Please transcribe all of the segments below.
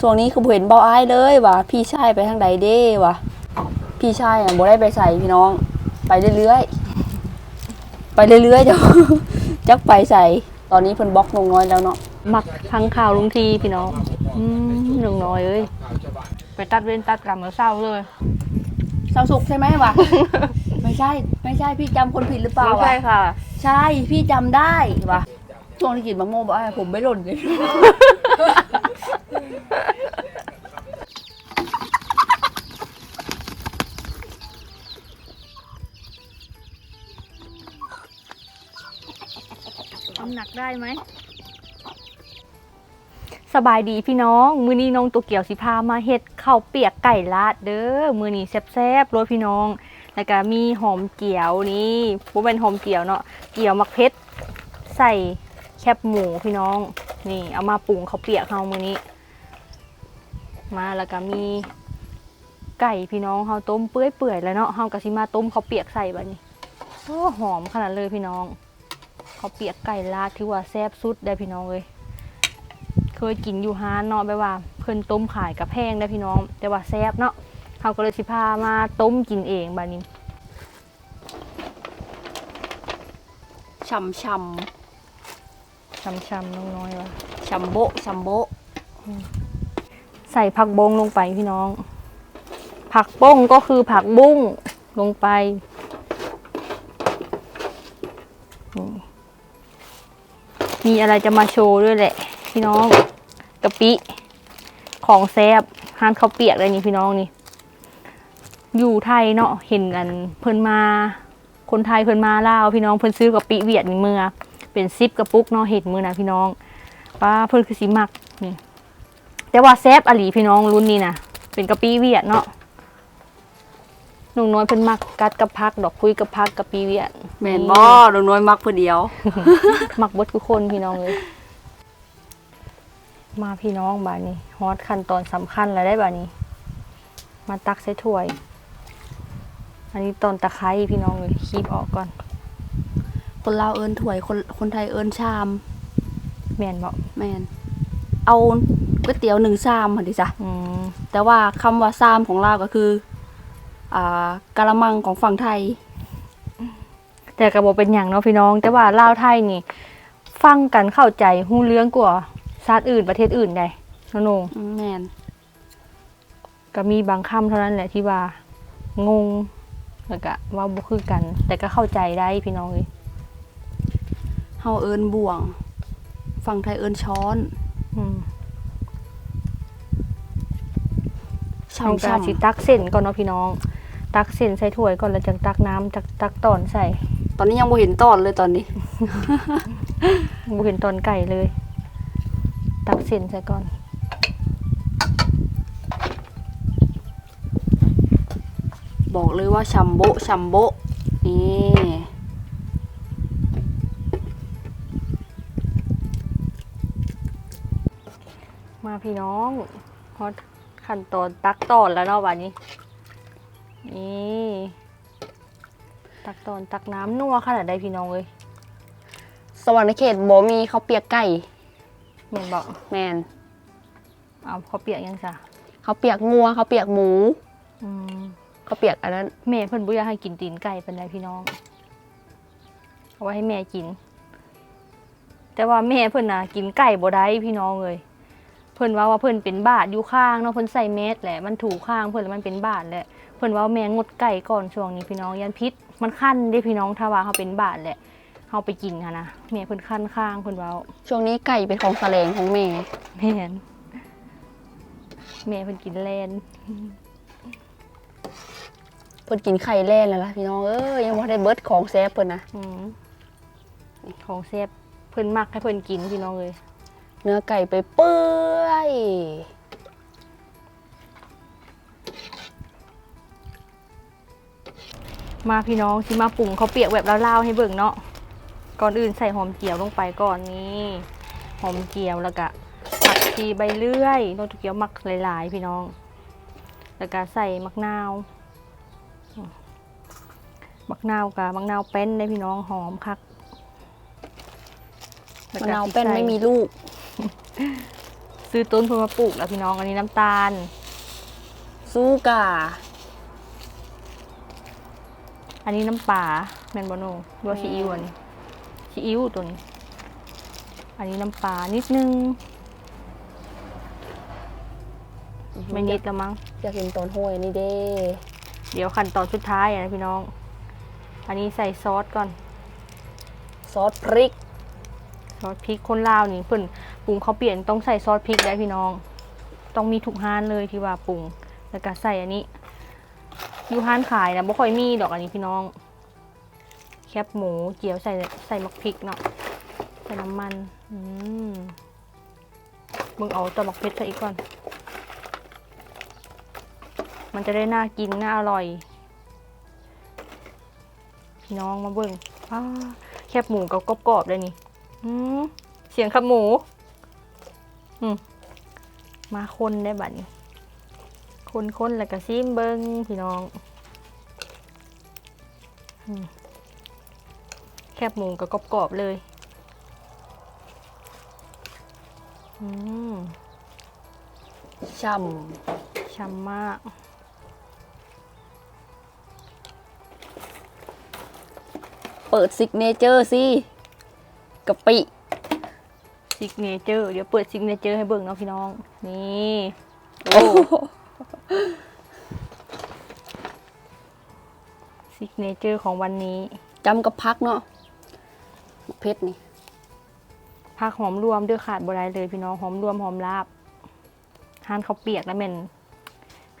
ช่วงนี้คือบ่เห็นเบาอ้ายเลยว่ะพี่ชายไปทางใดเด้ว่ะพี่ชายอะบ่ได้ไปใส่พี่น้อง ไปเรื่อยๆไปเรื่อยๆเดี๋ยวจักไปใส่ตอนนี้เพิ่นบล็อกลงน้อยแล้วเนาะมักพังข่าวลุงทีพี่น้องอืมลุงน้อยเอ้ยไปตัดเว้นตัดกรรมมาเศร้าเลยเศร้าสุขใช่ไหมวะ ไม่ใช่ ไม่ใช่พี่จำคนผิดหรือเปล่าไม่วะใช่ค่ะ ใช่พี่จำได้วะช่วงที่กินมะม่วงบอกว่าผมไม่หล่นเลย น้ำหนักได้ไหม สบายดีพี่น้อง มือนี้น้องตัวเกี่ยวสิพามาเฮ็ดข้าวเปียกไก่ลาดเด้อ มือนี้แซ่บๆรสพี่น้อง แล้วก็มีหอมเจียวนี่บ่เป็นหอมเจียวเนาะเจียวมักเพชรใส่แคบหมูพี่น้อง นี่เอามาปรุงข้าวเปียกเฮามือนี้ มาแล้วก็มีไก่พี่น้องเฮาต้มเปื่อยๆแล้วเนาะเฮาก็สิมาต้มข้าวเปียกใส่บัดนี้โอ้หอมขนาดเลยพี่น้องข้าวเปียกไก่ลาดที่ว่าแซ่บสุดได้พี่น้องเลยเคยกินอยู่ฮานเนาะแบบว่าเพิ่นต้มขายกับแพงได้พี่น้อง แต่ว่าแซ่บเนาะเขาก็เลยสิพามาต้มกินเองบาดนี้ช่ำช่ช้ำๆน้อยๆว่ะำช่ำโบะช่ำโบะ ใส่ผักบงลงไปพี่น้อง ผักบ้งก็คือผักบุ้งลงไปมีอะไรจะมาโชว์ด้วยแหละ พี่น้องกะปิของแซบฮานข้าวเปียกอะไรนี่พี่น้องนี่ อยู่ไทยเนาะเห็นกันเพิ่นมา คนไทยเพิ่นมาลาวพี่น้องเพิ่นซื้อกะปิเวียดนี่เมือ เป็นซิปกระปุกเนาะเห็ดมือนะพี่น้องป้าเพิ่นคือสิมัก แต่ว่าแซบอหลีพี่น้องรุ่นนี้นะเป็นกะปิเวียดเนาะหนุ่งน้อยเพิ่นมักกัดกับพัก ดอกคุยกับพักกะปิเวียดแม่นบ่ดอกน้อยมักผู้เดียว มักเบดทุกคนพี่น้องเลย มาพี่น้องบาดนี้ฮอตขั้นตอนสำคัญแล้วได้บาดนี้ มาตักใส่ถ้วย อันนี้ตอนตะไคร้พี่น้องเลยคีบออกก่อน คนลาวเอิ้นถ้วยคนคนไทยเอิ้นชาม แม่นบอกแม่น เอาก๋วยเตี๋ยวหนึ่งชามหั่นดิจ้ะอืมแต่ว่าคำว่าชามของลาวก็คืออ่ากะละมังของฝั่งไทย แต่กระบอกเป็นอย่างเนาะพี่น้อง แต่ว่าลาวไทยนี่ ฟังกันเข้าใจหู้เรื่องกว่าชาติอื่นประเทศอื่นได้น้องนงอืมแม่นก็มีบางคำเท่านั้นแหละที่ว่างงแล้วก็เว่าบ่คือกัน แต่ก็เข้าใจได้พี่น้องเลยเฮาเอิ้นบ่วง ฝั่งไทยเอิ้นช้อนอืม ช่ต้องการสิำตักเส้นก่อนเนาะพี่น้อง ตักเส้นใส่ถ้วยก่อนแล้วจังตักน้ำตักตักตอนใส่ๆตอนนี้ยังบ่เห็นตอนเลยตอนนี้ บ่เห็นตอนไก่เลย ตักเส้นใส่ก่อน บอกเลยว่าชัมโบะชัมโบะนี่ พี่น้องฮอตขั้นตอนตักตอนแล้วเนาะวันนี้ นี่ตักตอนตักน้ำนัวขนาดใดพี่น้องเลยสวรรค์เขตบ่มีข้าวเปียกไก่แม่นบอกแมนเอาข้าวเปียกยังจ้ะข้าวเปียกงัวข้าวเปียกหมูอืมข้าวเปียกอันนั้นแม่เพิ่นบ่อยากให้กินตีนไก่เป็นไรพี่น้อง เอาไว้ให้แม่กิน แต่ว่าแม่เพิ่นน่ะกินไก่บ่ได้พี่น้องเลย เพิ่นว่าว่าเพิ่นเป็นบาดอยู่ข้างเนาะเพิ่นใส่แมสแหละมันถูข้างเพิ่นแล้วมันเป็นบาดแหละเพิ่นว่าแม่งดไก่ก่อนช่วงนี้พี่น้องยันพิษมันคันเด้พี่น้องถ้าว่าเขาเป็นบาดแหละเฮาไปกินค่ะนะแม่เพิ่นคันข้างเพิ่นเว้าช่วงนี้ไก่เป็นของแสลงของแม่แม่นแม่เพิ่นกินแลนเพิ่นกินไข่แล่นแล้วล่ะพี่น้องเอ้ยยังบ่ได้เบิดของแซ่บเพิ่นนะอืมของแซ่บเพิ่นมักให้เพิ่นกินพี่น้องเลย เนื้อไก่ไปเปื่อยมาพี่น้องสิมาปรุงข้าวเปียกแบบลาวๆให้เบิ่งเนาะก่อนอื่นใส่หอมเจียวลงไปก่อนนี่หอมเจียวแล้วก็ผักชีใบเลื่อยโนตุเกียวมักหลายๆ พี่น้อง แล้วก็ใส่มักนาวอืมมักนาวกับมักนาวเป็นได้พี่น้องหอมคักแล้มะก็นาวสิเป็นใส่ไม่มีลูกส ซื้อต้นเพื่อมาปลูกแล้วพี่น้องอันนี้น้ำตาล ซูกาอันนี้น้ำปลาแมนบโนดัวซีอิ๊วอันนี้ซีอิ๊วตัวนี้ อันนี้น้ำปลานิดนึงไม่นิดละมั้งอยากเห็นตอนห้วยนี่เด้ เดี๋ยวขั้นตอนสุดท้ายอะนะพี่น้อง อันนี้ใส่ซอสก่อน ซอสพริก ซอสพริกคนลาวนี่เพิ่น ปรุงเขาวเปลี่ยนต้องใส่ซอสพริกได้พี่น้อง ต้องมีทุกห้านเลยที่ว่าปรุง แล้วก็ใส่อันนี้อยู่ห้านขายนะบ่ค่อยมีดอกอันนี้พี่น้อง แคบหมูเจียวใส่ใส่มักพริกเนาะใส่น้ำมันอืมมึงเอาตัวมักเพชรใส่อีกก่อน มันจะได้น่ากินน่าอร่อย พี่น้องมาเบิ่งแคบหมูกับกรอบๆเลยนี่เสียงขับหมู มาคนได้บัดนี้ คนคนแล้วก็ซิมเบิงพี่น้องอแคบหมูกับกรอบๆเลยอืมช่ช้ำมาก เปิดซิกเนเจอร์สิกะปิ ซิกเนเจอร์ เดี๋ยวเปิดซิกเนเจอร์ให้เบิ่งเนาะพี่น้อง นี่โอ้ซิกเนเจอร์ของวันนี้จำกับพักเนาะเพชรนี่ผักหอมรวมเด้วยขาดบ่ได้เลยพี่น้องหอมรวมหอมลาบทานข้าวเปียกแล้วแม่น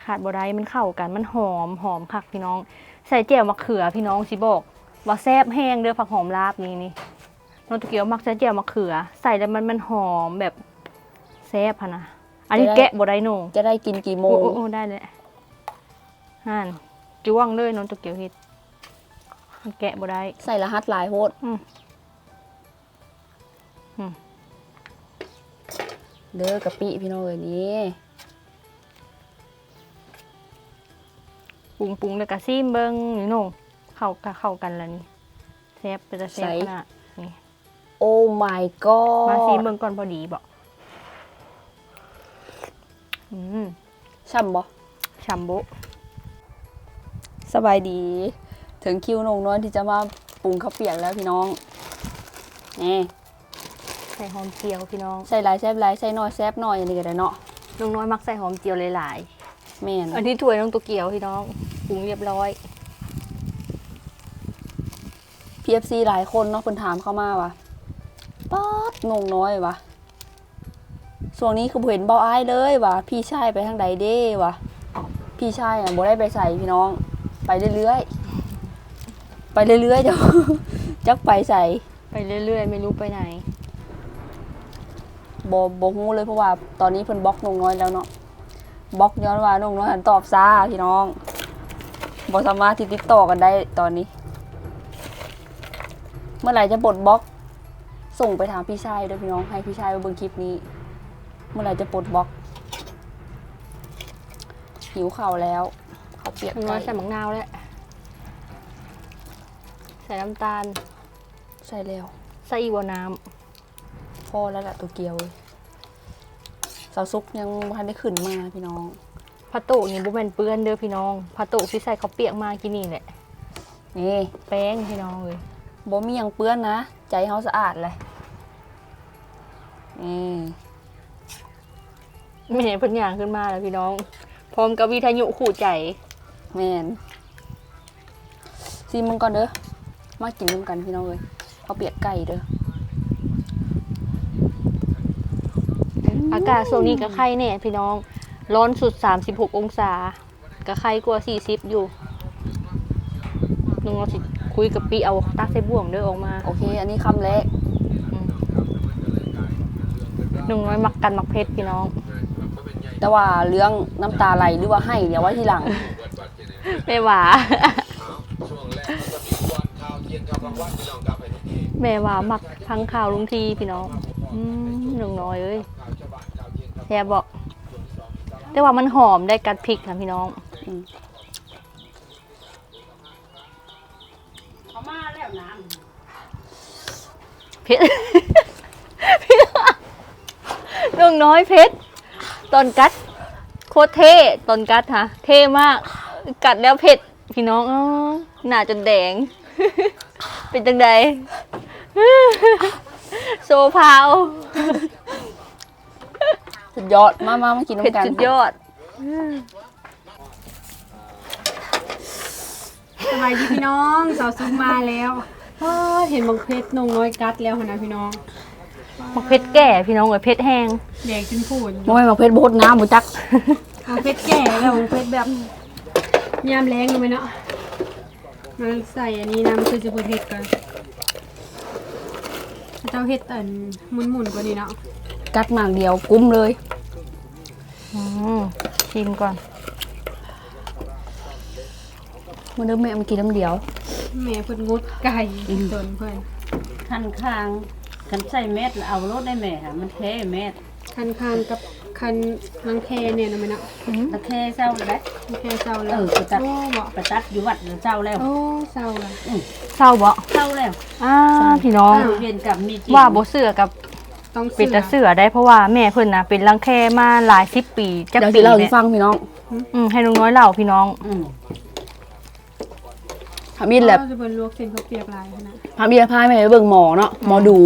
ขาดบ่ได้มันเข้ากันมันหอมหอมคักพี่น้อง ใส่แจ่วมะเขือพี่น้องสิบอก ว่าแซ่บแห้งเด้อผักหอมลาบนี่นี่ น้องตะเกียวมักใส่แจ่วมะเขือ ใส่แล้วมันมันหอมแบบแซ่บพะนะ อันนี้แกะบ่ได้หนูจะได้กินกี่โมโอ้งโอ้โอ้ได้เลยห่านจ้วงเลยน้องตะเกียวเฮ็ดแกะบ่ได้ ใส่รหัสหลายโพดอืมอืมเด้อกะปิพี่น้องเอ้ยนี่ปรุงปรุงแล้วก็ซีมเบิ้งนี่โน่เข้าก็เข้ากันแล้วนี่แซ่บเป็นจะแซ่บขนาดนี่ โอ้ my god มาซีมเบิ้งก่อนพอดีบอกอืมช่ำบ่ชัมโบะสบายดี ถึงคิวนงน้อยที่จะมาปรุงข้าวเปียกแล้วพี่น้องนี่ใส่หอมเจียวพี่น้องใส่หลายแซบหลายใส่น้อยแซบน้อยอันนี้ก็ได้เนาะน้องน้อยมักใส่หอมเจียวหลายแม่นๆอันนี้ถ้วยน้องตัวเกียวพี่น้องปรุงเรียบร้อย PFC หลายคนเนาะเพิ่นถามเข้ามาว่า ป๊อดนงน้อยวะช่วงนี้คือบ่เห็นเบาอ้ายเลยว่ะพี่ชายไปทางใดเด้วะพี่ชายอะบ่ได้ไปใส่พี่น้อง ไปเรื่อยๆไปเรื่อยๆเดี๋ยวจักไปใส่ไปเรื่อยๆ ไม่รู้ไปไหนบ่บ่ฮู้เลยเพราะว่าตอนนี้เพิ่นบล็อกนงน้อยแล้วเนาะบล็อกย้อนว่านงน้อยหันตอบซ่าพี่น้องบ่สามารถที่ติดต่อกันได้ตอนนี้ เมื่อไหร่จะปลดบล็อก ส่งไปถามพี่ชายด้วยพี่น้องให้พี่ชายไปเบิ่งคลิปนี้ เมื่อไหร่จะปลดบล็อก หิวข่าวแล้วเขาวเปียกน้องน้อยไก่ใส่มะนาวแล้วใส่น้ำตาล ใส่แล้ว ใส่อีกวาน้พอแล้วล่ะตัวเกียวเว้ยสาวซุกยังบ่ทันได้ขึ้นมาพี่น้องำพัตโตะนี่บุแมนเปื้อนเด้อพี่น้องพัตโตะที่ใส่เขาวเปียกมากินนี่แหละนี่แป้งพี่น้องเลยบ่มีหยังเปื้อนนะ ใจเฮาสะอาดเลย นี่ไม่เห็นเพิ่นย่างขึ้นมาแล้วพี่น้อง พร้อมกับวิทยุขู่ใจแม่นซีมึงก่อนเด้อ มากินน้ำกันพี่น้องเลยเขาวเปียกไก่เด้อ อากาศช่วงนี้ก็ไข่แน่พี่น้อง ร้อนสุด 36 องศาก็ไข่กว่า40 อยู่นุ่งเราสิคุยกับปีเอาตักใส่บ่วงเด้อออกมา โอเค อันนี้คำแรกอืม นุ่งน้อยมักกันมักเพชรพี่น้อง แต่ว่าเรื่องน้ำตาไหลหรือว่าให้เดี๋ยวไว้ทีหลังไม่หวาช่วงแรกมันก็มีวันข่าวเที่ยงข่าวกลางวันพี่น้องครับไปทุกที่แม่หวามักพังข่าวลุงทีพี่น้องอืมนุ่งน้อยเอ้ยข่าวชาวบ้านข่าวเที่ยงข่าวแซ่บบอก แต่ว่ามันหอมได้กัดพริกนะพี่น้องอืมเพชรพี่น้อง นุ่งน้อยเพชรตอนกัดโคตรเท่ตอนกัดฮะเท่มาก กัดแล้วเผ็ดพี่น้องอ๋อหน้าจนแดง เป็นจังใดโซพาวสุดยอดมามามากินเผ็ดน้ำกันสุดยอดสบายดีพี่น้องสาวซุกมาแล้วอ้อเห็นบังเพชรนงน้อยกัดแล้วหั่นนะพี่น้อง มักเผ็ดแก่พี่น้องเอ้ยเผ็ดแห้งแดกจนพูดบ่แม่นมาเพชรโบดน้ำบ่จักบังเพชรแก่แล้วบังเพชรแบบยามแรงเลยไหมเนาะมาใส่อันนี้น้ำคือจะเปิดเห็ดก่อนเจ้าเห็ดอันหมุนๆกว่านี้เนาะกัดหมากเดียวกุ้มเลยอืมชิมก่อนมาเด้อแม่มากินน้ำเดียว แม่เพิ่นงดไก่ตนเพิ่นคันคาง คันใส่เม็ดแล้วเอารถได้แม่ค่ะ มันเทเม็ดคันคานกับคันนังแคเนี่ยนะแม่เนาะตะเคเศร้าเลยนังแคเศร้าเอแล้วอไปตัดโอ้บ่ไปตัดอยู่วัดแล้วเศร้าแล้วโอ้เศร้าละ เศร้าบ่เศร้าแล้วอ่าพี่น้องเรียนกับมีจริงว่าบ่เสือกับต้องเป็นตาเสือได้เพราะว่าแม่เพิ่นน่ะเป็นรังแคมาหลายสิบปีจักเดี๋ยวปีสิเล่าให้เนี่ยฟังพี่น้อง อืมให้ลุงน้อยเล่าพี่น้อง อืม พามีดแหละจะเป็นลวกเส้นข้าวเปียกลายขนาดพามีดพาแม่ไปเบิ่งหมอเนาะหมอดู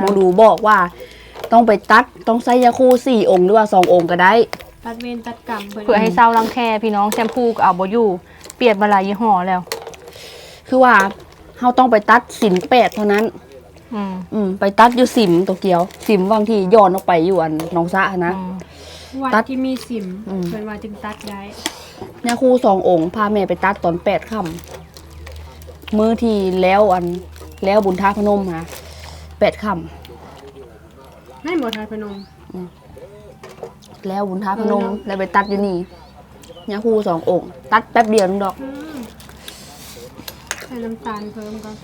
หมอดูบอกว่า ต้องไปตัดต้องใส่ยาคูสี่องค์หรือว่าสององค์ก็ได้ ตัดเวรตัดกรรมเพิ่นเพื่อให้เศร้ารังแคพี่น้องแชมพูก็เอาบ่อยู่เปลี่ยนมาหลายยี่ห้อแล้ว คือว่าเฮาต้องไปตัดสินแปดเท่านั้นอืมอืมไปตัดอยู่สิมตัวเกียว สิมบางที่ย้อนออกไปอยู่อันหน้องสะนะอืมวัดตัดที่มีสิมอืมเพิ่นว่าจึงตัดได้ยาคูสององค์พาแม่ไปตัดตอนแปดค่ำ มื้อที่แล้วอันแล้วบุญท้าพนมฮะแปดค่ให้หมดทายพนมำแล้วบุญท้าพนมแล้วไปตัดอยู่นี่ยาคูสององค์ ตัดแป๊บเดียวนึงดอกอืมใส่น้ำตาลเพิ่มก่อน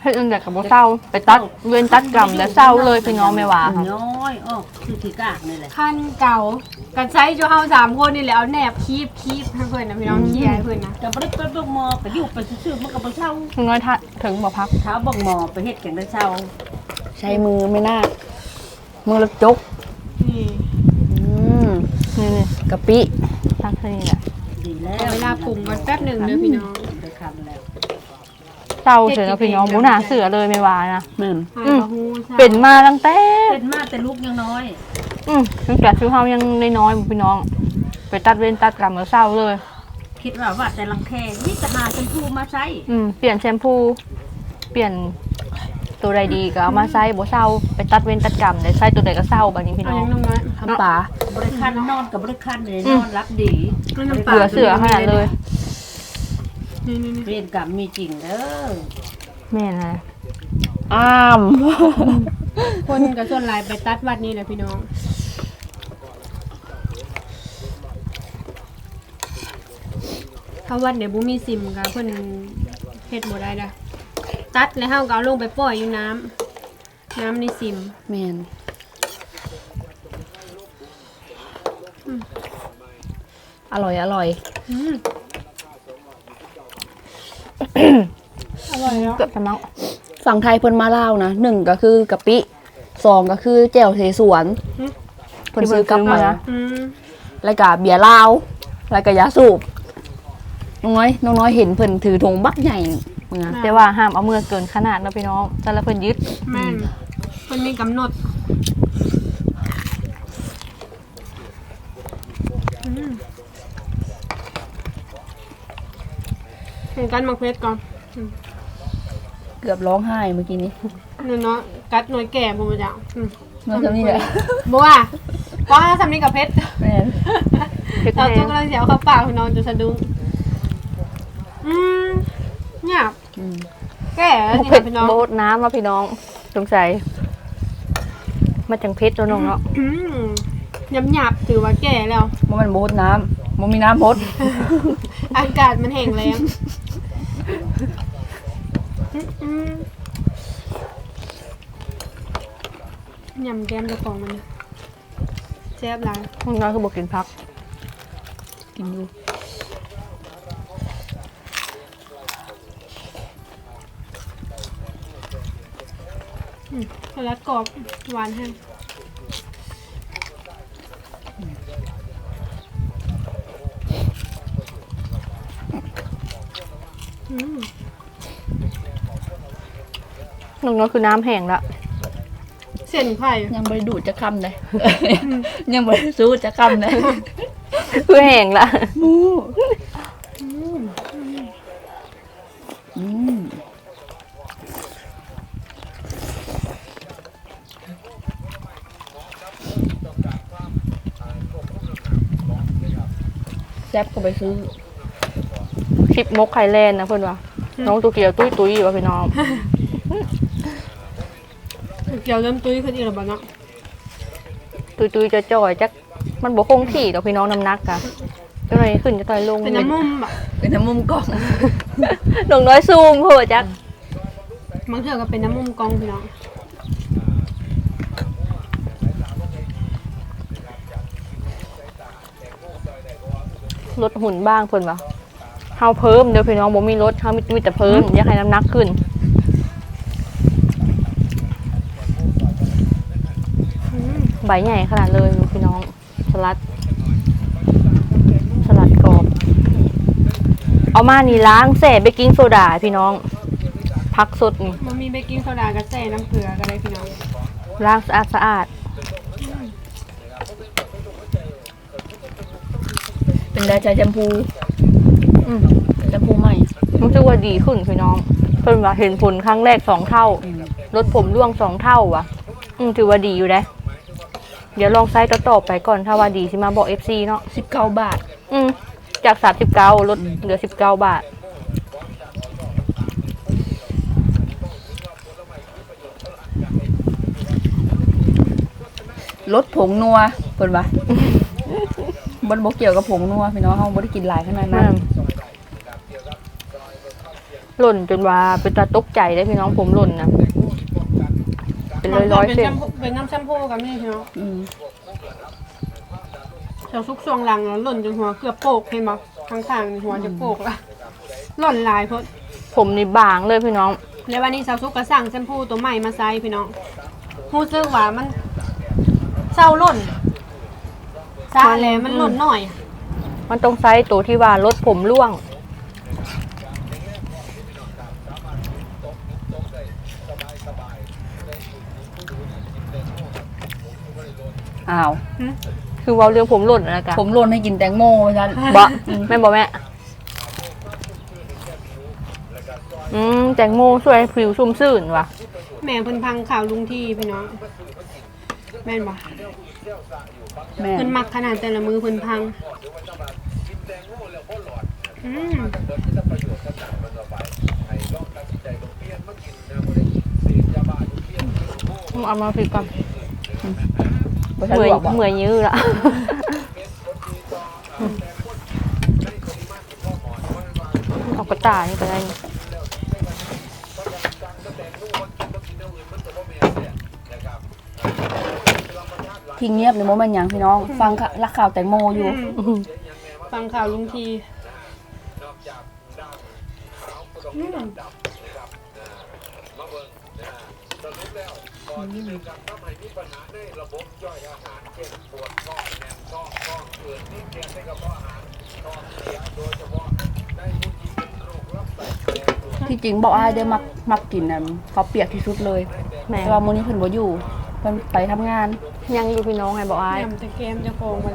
เฮ็ดจังได๋ก็บ่เศร้าไปตัดเว้นตัดกรรมแล้วเศร้าเลยพี่น้องแม่ว่าค่ะน้อยอ้อคือที่กากนี่แหละขั้นเก่า กันใช้จูเฮาสามคนนี่แหละเอาแนบคีบคีบให้เพิ่นนะพี่น้องเคลียร์ให้เพิ่นนะแต่บ่ได้ไปเบิ่งหมอไปอยู่ไปซื่อๆมันก็บ่เศร้าลุงน้อยทะถึงบ่พัก เท้าเบิ่งหมอไปเฮ็ดจังได้เศร้าใช้มือไม่น่า มือละจกนี่อืมนี่นี่กะปิพักเท่านี้แหละดีแล้วเอาเวลาปรุงกันแป๊บหนึ่งเด้อพี่น้องได้คำแล้วเศร้าเสือกับพี่น้องบ่น่าเสือเลยแม่ว่านะ แม่น หายกระหูใช่เป็นมาตั้งแต่เป็นมาแต่ลูกยังน้อย อืมตั้งแต่ชูเฮายังน้อยๆพี่น้อง ไปตัดเว้นตัดกรรมแล้วเศร้าเลย คิดว่าว่าแต่ลังแคนี่จะหาชมพูมาใช้อืมเปลี่ยนแชมพู เปลี่ยนตัวใดดีก็เอามาใส่บ่เศร้าไปตัดเว้นตัดกรรมได้ใส่ตัวใดก็เศร้าบัดนี้พี่เอาน้อยังงน้องน้อยทำปลาบริคันนอนกับบริคันเลยอืนม อนรับดีเอาน้ำปเหลาลือเสือขนาดเลย นี่นี่นี่เรียนกับมีจริงเด้อแม่นะ อ้ามคนกับส่วนหลายไปตัดวัดนี่แหละพี่น้องถ้าวัดเดี๋ยวบุมีซิมกับเพิ่นเฮ็ดบ่ได้ดะตัดแล้วเฮาก็เอาลงไปปล่อยอยู่น้ำน้ำในซิม แม่นอร่อยอร่อยอืมอร่อยเนาะ เกือบจะเมา ฝั่งไทยเพิ่นมาลาวนะหนึ่งก็คือกะปิสองก็คือแจ่วเสสวนเพิ่นซื้อกลับมาอืมแล้วก็เบียร์ลาวแล้วก็ยาสูบน้องน้อยน้องน้อยเห็นเพิ่นถือธงบักใหญ่มึงอะแต่ว่าห้ามเอามือเกินขนาดนะพี่น้องแต่ละเพิ่นยึดแม่นมันมีกำหนดอืมเห็นกันมักเพชรก่อน เกือบร้องไห้เมื่อกี้นี้นี่เนาะกัดหน่วยแก่ผมจะอืมมันจะนี่แหละบัวป้าทำนี่กับเพชรแม่นเผ็ดเราแห้ต้องงกำลังเสียวเข้าปากพี่น้องจะสะดุ้งอืมเนี่ยอืมแก่แล้วนี่เผ็ดนะพี่น้องโบดน้ำมาพี่น้องสงสัยมาจังเผ็ดตัวน้องเนาะอืมยำหยาบถือว่าแก่แล้ว บ่แมันโบดน้ำบ่มีน้ำพดอากาศมันแห้งแล้งอืม ยำแก้มกระป๋องมันแซ่บหลายคนน้อยคือบอกกินพัก กินอยู่แล้วกรอบหวานแห้งอืม น้องน้อยคือน้ำแห้งละเส้นไข่ยังได้ดูดจะคำเลย ยังได้สู้จะคำเลยคือแห้งละมูแซ่บก็ไปซื้อ คลิปมกไข่แลนด์นะเพื่อนว่าน้องตัวเกียวตุ้ยตุ้ยอยู่ว่าพี่น้อง เกี่ยวเริ่มตุ้ยขึ้นอีกแล้วบ่เนาะตุ้ยตุ้ยจะจ่อยๆจักมันบ่คงที่ดอกพี่น้องน้ำหนักอะจังไรขึ้นจะต่อยลงเป็นน้ำมุมบ่เป็นน้ำมุมกล้องน้องน้อยซูมเพื่อจักบางเทื่อก็เป็นน้ำมุมกองพี่น้องลดหุ่นบ้างเพิ่นว่าเฮาเพิ่มเดี๋ยวพี่น้องบ่มีลดเฮามีมีแต่เพิ่มอยากให้น้ำหนักขึ้น ใบใหญ่ขนาดเลยดูพี่น้องสลัด สลัดกรอบ เอามานี่ล้างแส่เบกกิ้งโซดาพี่น้อง พักสดนี่มันมีเบกกิ้งโซดากับแซ่น้ำเกลือก็ได้พี่น้องล้างสะอาดสะอาดเป็นได้ใจแชมพูอืมแชมพูใหม่รู้สึกว่าดีขึ้นพี่น้องเพิ่นว่าเห็นผลครั้งแรกสองเท่าลดผมร่วงสองเท่าว่ะ อืมถือว่าดีอยู่นะ เดี๋ยวลองไซส์ต่อๆไปก่อนถ้าว่าดีสิมาบอก FC เนาะสิบเก้าบาท อืมจากสามสิบเก้าลดเหลือสิบเก้าบาท ลดผงนัวเพิ่นว่าบนบกเกี่ยวกับผงนัวพี่น้องเฮาบ่ได้กินหลายขนาดนั้นหล่นจนว่าเป็นตาตกใจได้พี่น้องผมหล่นนะ เป็นร้อยร้อยๆเส้นเป็นน้ำแชมพูกับนี่พี่น้องอืมเจ้าซุกช่วงหลังแล้วหล่นจนหัวเกือบโปกเห็นบ่ข้างๆนี่หัวจะโปกละหล่นหลายเพราะผมนี่บางเลยพี่น้อง แล้ววันนี้สาวซุกก็สั่งแชมพูตัวใหม่มาใส่พี่น้องรู้สึกว่ามันเศร้าหล่นซาแล้วมันหล่นหน่อย มันต้องไซส์ตัวที่ว่าลดผมร่วง อ้าวคือเว่าเรื่องผมหล่นนะกะผมโลนให้กินแตงโมว่าซั่นบะแม่บอกแม่ อืมแตงโมช่วยให้ผิวชุ่มชื่นว่ะ แม่เพิ่นพังข่าวลุงที่พี่น้องแม่นบ่แม่เพิ่นมักขนาดแต่ละมือเพิ่นพังอืมเอามาผิดก่อน บ่ทันเหมืลอวยกบ่เหมือนยื้อละ เอากระต่ายนี่ก็ได้นี่ที่เงียบนี่บ่แม่นหยังพี่น้อง ฟังค่ะรักข่าวแตงโมอยู่ อื้อหือฟังข่าวลุงทีอืม ที่จริงบอกอ้ายได้มักมักกินน่ะเขาวเปียกที่สุดเลยแม่แต่ว่ามื้อนี้เพิ่นบ่อยู่เพิ่นไปทำงาน ยังอยู่พี่น้องไงบอกอาย ยำตะเกมจะโคงมัน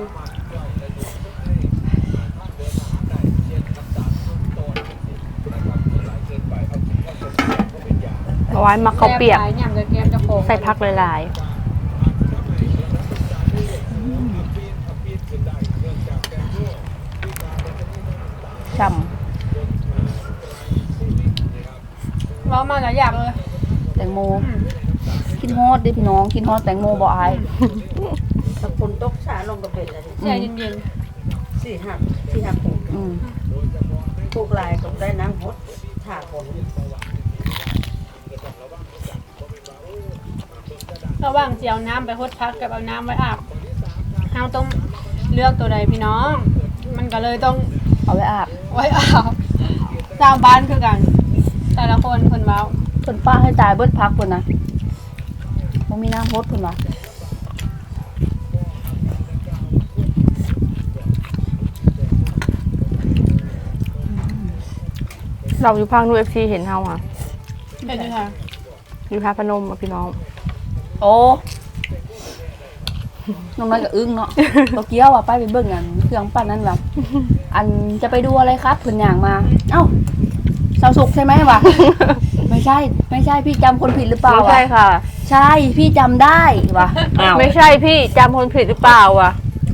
บอกอายมักข้าวเปียกแซ่บหลยยำตะเกมจะโคงใส่พักหลายช่ำเว้ามาหลายอย่างเลย แตงโมกินฮอดเด้พี่น้องกินฮอดแตงโมบ่อายถ้าฝนตกสาลงก็เป็นอะไรแช่เย็นสี่หักสี่หักปลูกอืมปลูกลายตกได้น้ำหดถ่าฝน ระหว่างเจียวน้ำไปฮดพักกับเอาน้ำไว้อาบเราต้องเลือกตัวใดพี่น้อง มันก็เลยต้องเอาไว้อาบไว้อาบตามบ้านคือกัน แต่ละคนเพิ่นเว้าเพิ่นป้าให้ตายเบิดพักเพิ่นน่ะบ่มีน้ำฮดเพิ่นว่าเราอยู่ภาคนูเอฟซีเห็นเฮาอะเป็นยังไงอยู่พระพนมอะพี่น้อง โอ้น้องน้อยกับอึ้งเนาะ โตเกียวอะไปไปเบิ่งอันเครื่องปั้นนั่นแบบอันจะไปดูอะไรครับเพิ่นอย่างมา เอ้าสาวสุกใช่ไหมวะ ไม่ใช่ ไม่ใช่พี่จำคนผิดหรือเปล่าไม่วะใช่ค่ะ ใช่พี่จำได้วะอ้าวไม่ใช่พี่จำคนผิดหรือเปล่าวะ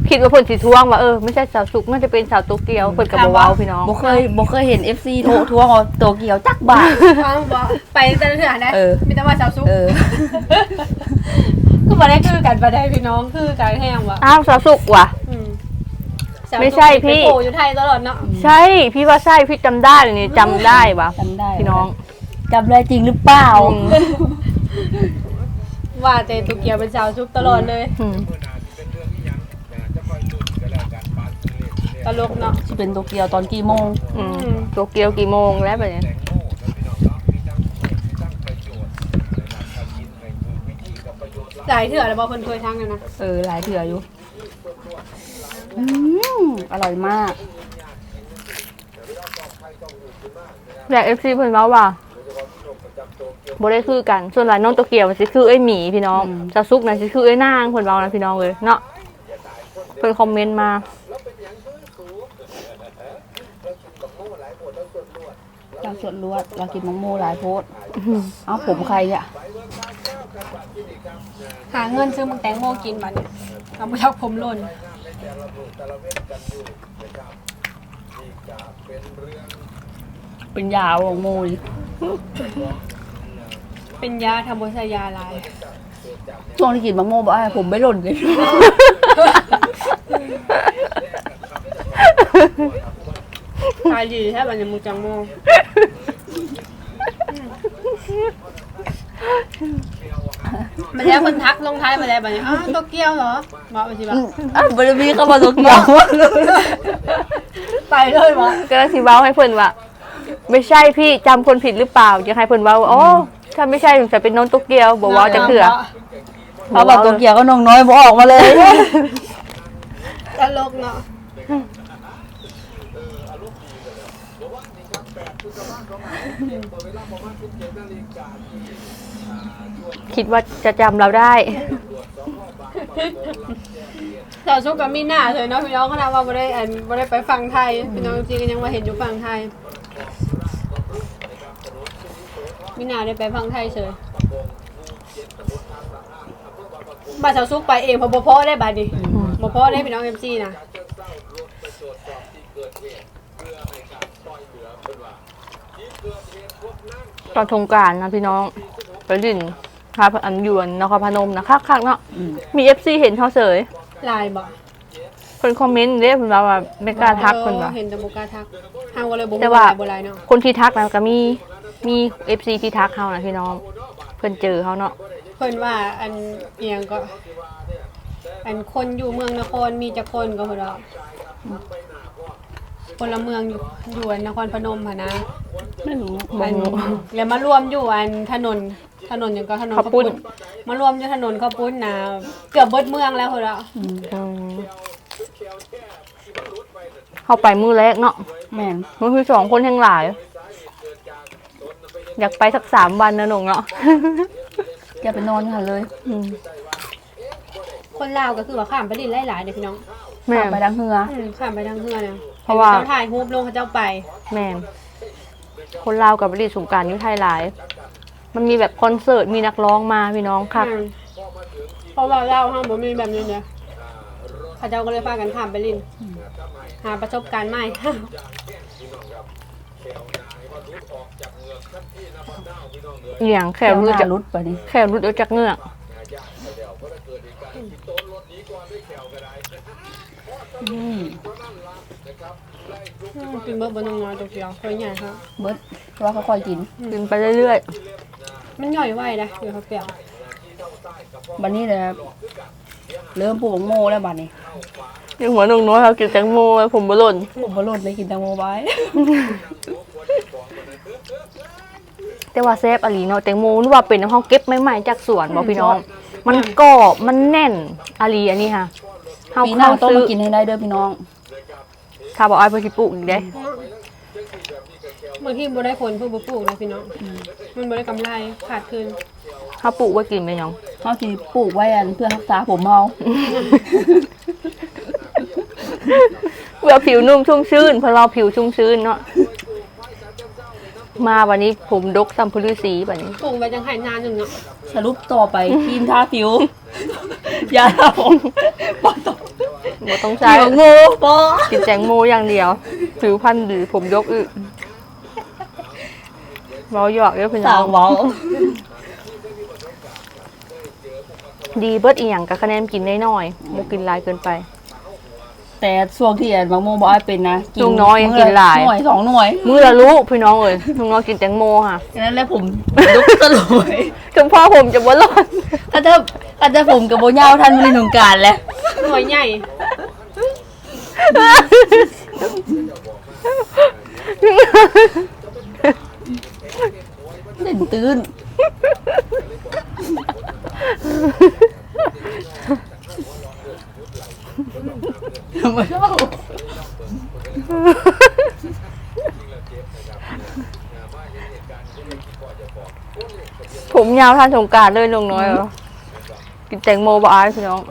คิดว่าเพิ่นสิทวงว่าเออไม่ใช่สาวสุกน่าจะเป็นสาวโตเกียวเพิ่นกับบ่เว้าพี่น้องบ่เคยบ่เคยเห็น FC โทรทวงเอาโตเกียวจักบาท ฟังบ่ไปแต่ละเถื่อนะเออ มีแต่ว่าสาวซุกเออ ก็บ่ได้คือกันบ่ได้พี่น้องคือกันแห้งว่ะอ้าวสาวสุกว่ะ อืมสาวซุกไม่ใช่พี่ ไปโผล่อยู่ไทยตลอดเนาะใช่พี่ว่าใช่พี่จำได้เลยนี่จำได้ว่ะจำได้พี่น้อง จำได้จริงหรือเปล่าอืม ว่าแต่ตุกเกียวเป็นสาวซุกตลอดเลยอืมตลกเนาะสิเป็นโตเกียวตอนกี่โมงอืมโตเกียวกี่โมงแล้วแบบนี้ หลายเถื่อแล้วบ่เพิ่นเคยทั้งกันนะเออหลายเถื่ออยู่อืมอร่อยมากแต่เอฟซีเพิ่นเว้าว่าบ่ได้คือกัน ส่วนหลายน้องโตเกียวมันสิคือไอ้หมีพี่น้องอืมสาวสุกน่ะสิคือไอ้นางเพิ่นเว้านะพี่น้องเลยเนาะเพิ่นคอมเมนต์มาเราสวดลวด เรากินมะม่วงหลายโพด เอ้าผมใครอะ หาเงินซื้อมังแตงโมกินบัดเนี่ยเอาบ่อยากผมหล่นเป็นยาวของโมยเป็นยาทำบ่ใช่ยาหลายช่วงที่กินมะม่วงบอกว่าผมไม่หล่นเลยขายดีแท้บัดเนี่ยมูจังโม มันแล้วคนทักลงท้ายมาแล้วบัดเนี่ยอ้าวโตเกียวเหรอบอกไปสิบ่ะอะบริมีเข้ามาตัวเกียวไปเลยวะก็สิเว้าให้เพิ่นว่าไม่ใช่พี่จำคนผิดหรือเปล่าอยากให้เพิ่นเว้าว่าอ๋อถ้าไม่ใช่สงสัยเป็นน้องโตเกียวบ่เว้าจักเถื่อเขาบอกตัวเกียวก็นองน้อยบอกออกมาเลย ตลกเนาะ คิดว่าจะจำเราได้ สาวซุกกับมีหน้าเลยเนาะพี่น้องขนาดว่าบ่ได้อันบ่ได้ไปฟังไทยพี่น้องจริงๆก็ยังมาเห็นอยู่ฟังไทย มีหน้าได้ไปฟังไทยเฉยบาสาวซุกไปเองเพอบ่พอได้บาดนี้บ่พอได้พี่น้อง MC นะ ตอนสงกรารนะพี่น้องไปดินพาอันยวนนครพนมนะคักๆเนาะอืม มี FC เห็นเขาเสยลายบ่เพิ่นคอมเมนต์เด้เพิ่นว่าว่าไม่กล้าทักเพิ่นว่าออเห็นแต่บ่กล้าทักเฮาก็เลยบ่แต่ฮู้ว่าว่า บ่หลายเนาะคนที่ทักนะก็มีมี FC ที่ทักเขานะพี่น้อง เพิ่นเจอเขาเนาะเพิ่นว่าอันเอียงก็ อันคนอยู่เมืองนครมีจักคนก็เพิ่นว่า คนละเมืองอยู่อยู่อันนครพนมหั่นนะไม่รู้อันแล้วมารวมอยู่อันถนนถนนหยังก็ถนนข้าวปุ้น มารวมอยู่ถนนข้าวปุ้นนะเกือบเบิดเมืองแล้วเพิ่นว่าอืมเข้าไปมือแรกเนาะแม่นมือที่สองคนแห่งหลาย อยากไปสักสามวันนะหนงเนาะแกไปนอนกันเลยอืมคนลาวก็คือว่าข้ามไปดินหลายๆเด้อพี่น้องแม่ ขับไปทางเฮืออืมข้ามไปทางเฮือเนี่ย เพราะว่าเจ้าถ่ายรูปลงเขาเจ้าไป แม่นคนลาวกับบริสงกรารยุไทยหลาย มันมีแบบคอนเสิร์ตมีนักร้องมาพี่น้องค่ะอืมเพราะว่าลาวห้างบ่มีแบบนี้เนี่ยเขาเจ้าก็เลยพากันข้ามไปลินหาประสบการณ์ใหม่อหย่างแขแค่วรุรู้ดจะจากรุดไปนี่แขวรุดเอาจากเหงือกอืม กินเบิร์บนน้อยตัวเดียวตัวใหญ่ครับเบิดเพราะว่าเขาค่อยกินกินไปเรื่อยมันย่อยไวนะเดี๋ยวเขาเปรี้ยวบัดนี้เลยเริ่มปลูกโมแล้วบัดนี้ๆยังหัวหนุ่งน้อยเขากินแตงโมไว้ผมบหล่นผมบ่หล่นเลยกินแตงโมไว้ แต่ว่าแซ่บอหลีเนาะแตงโมนึกว่าเป็นน้ำเขาเก็บใหม่ๆจากสวนบอกพี่น้อง มันกรอบมันแน่นอหลีอันนี้ค่ะเฮาปีหน้าเข้าต้องซื้อมากินให้ได้เด้อพี่น้อง ถ้าบอกไอ้ายเพิ่นสิปลูกอีกเด้บางทีบ่ได้ผลเพิ่นบ่ปลูกนะพี่น้องมันบ่ได้กำไรขาดทุนถ้าปลูกไว้กินไปยังเขาสิปลูกไว้อันเพื่อรักษาผมเมา เพื่อผิวนุ่มชุ่มชื้นเพราะเราผิวชุ่มชื้นเนาะมาวันนี้ผมดกซัมพูฤสีแบบนี้ปลูกไว้จังไห้นานหนึงเนาะสรุปต่อไปครีมทาผิว ยาทาผมปอต่อ บ่ต้องใช้เดี๋ยวงูปอกินแตงโมอย่างเดียวผิวพันธุ์ดีผมยกอึเมาหยอกเด้อพี่น้สาอวงเว้าดีเบิดอีหยังกับคะแนนกินได้น้อยบ่กินหลายเกินไป แต่ช่วงที่อันบางโมบอกให้เป็นนะลุงน้อยยังกินหลาย หน่วยสองหน่วยมื้อละลูกพี่น้องเอ้ยน้องๆกินแตงโมค่ะฉะนั้นแล้วผมลุกสลวยจนพ่อผมจะบ่รอดถ้าจะถ้าจะผมกับโบเหยาวท่านบริหนุงการแล้วหน่วยใหญ่ เล่นตื้นทำไมเล่าผมยาวท่านสงกรารเลยลุงน้อยเหรอกินแตงโมบ่อายพี่น้อง